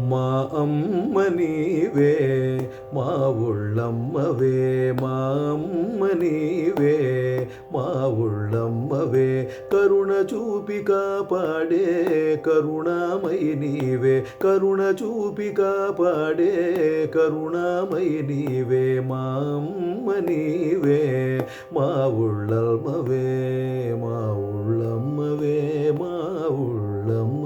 మా అమ్మ నీవే మా ఉళ్ళమ్మవే మా అమ్మ నీవే మా ఉళ్ళమ్మవే కరుణ చూపి కాపాడే కరుణామయి నీవే కరుణ చూపి కాపాడే కరుణామయి నీవే మా అమ్మ నీవే మా ఉళ్ళమ్మవే మా ఉళ్ళమ్మవే మా ఉళ్ళమ్మ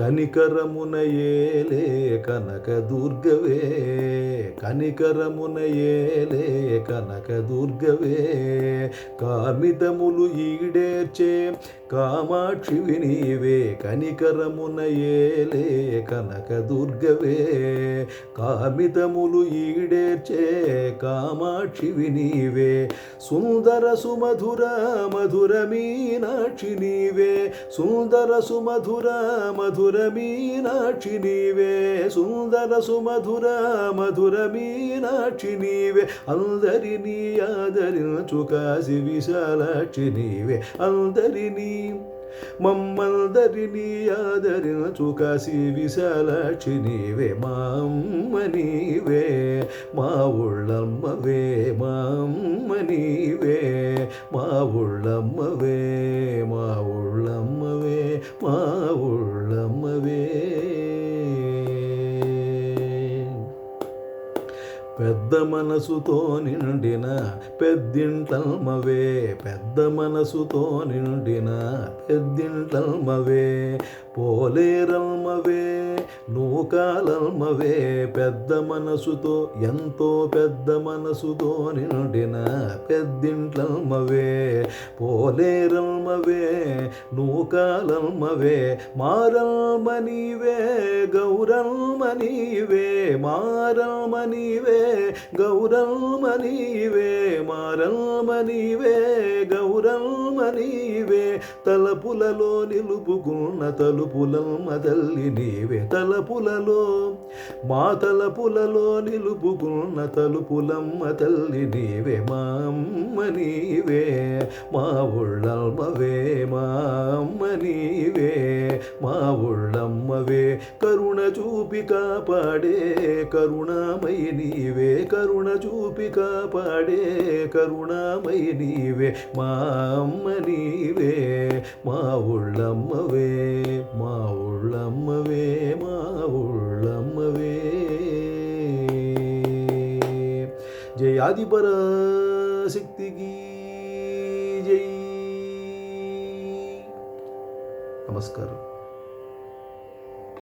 కనికరమునయేలే కనక దుర్గవే. కనికరమునయేలే కనక దుర్గవే. కామితములు ఈడేర్చే కామాక్షి వినీవే. కనికరమునయేలే కనక దుర్గవే. కామితములు ఈడేర్చే కామాక్షి వినీవే. సుందర సుమధుర మధుర మీనాక్షి నీవే. సుందర సుమధుర మధుర మీనాక్షి నీవే సుందర సుమధుర మధుర మీనాక్షి నీవే అందరినీ ఆదరించు కాశి విశాలాక్షి నీవే అందరినీ మమ్మందరినీ ఆదరించు కాశీ విశాలాక్షి నీవే మా అమ్మ నీవే మా ఉళ్ళమ్మవే మా అమ్మ నీవే మా ఉళ్ళమ్మవే మా ఉళ్ళమ్మవే మా ఉళ్ళమ్మవే పెద్ద మనసుతో నిండిన పెద్దింటల్మవే పెద్ద మనసుతో నిండిన పెద్దింటల్మవే పోలేరల్మవే నూకాలల్మవే పెద్ద మనసుతో ఎంతో పెద్ద మనసుతో నిండిన పెద్దింట్లల్మవే పోలేరల్మవే నూకాలల్మవే మారల్మనీవే గౌరల్మనీవే మారల్మనీవే గౌరల్మనీవే మారల్మనీవే గౌరల్మనీవే. తలపులలో నిలుపుకున్న తలుపులమ్మ తల్లి నీవే తలుపులలో మా తలపులలో నిలుపుకున్న తలుపులమ్మ తల్లి నీవే మా అమ్మ నీవే మా ఉళ్ళమ్మవే మా అమ్మ నీవే మా ఉళ్ళమ్మవే కరుణ చూపి కాపాడే కరుణామయ నీవే కరుణ చూపి కాపాడే కరుణామయ నీవే మా అమ్మ నీవే మా ఉళ్ళమ్మవే जय आदि शक्ति की जय। नमस्कार।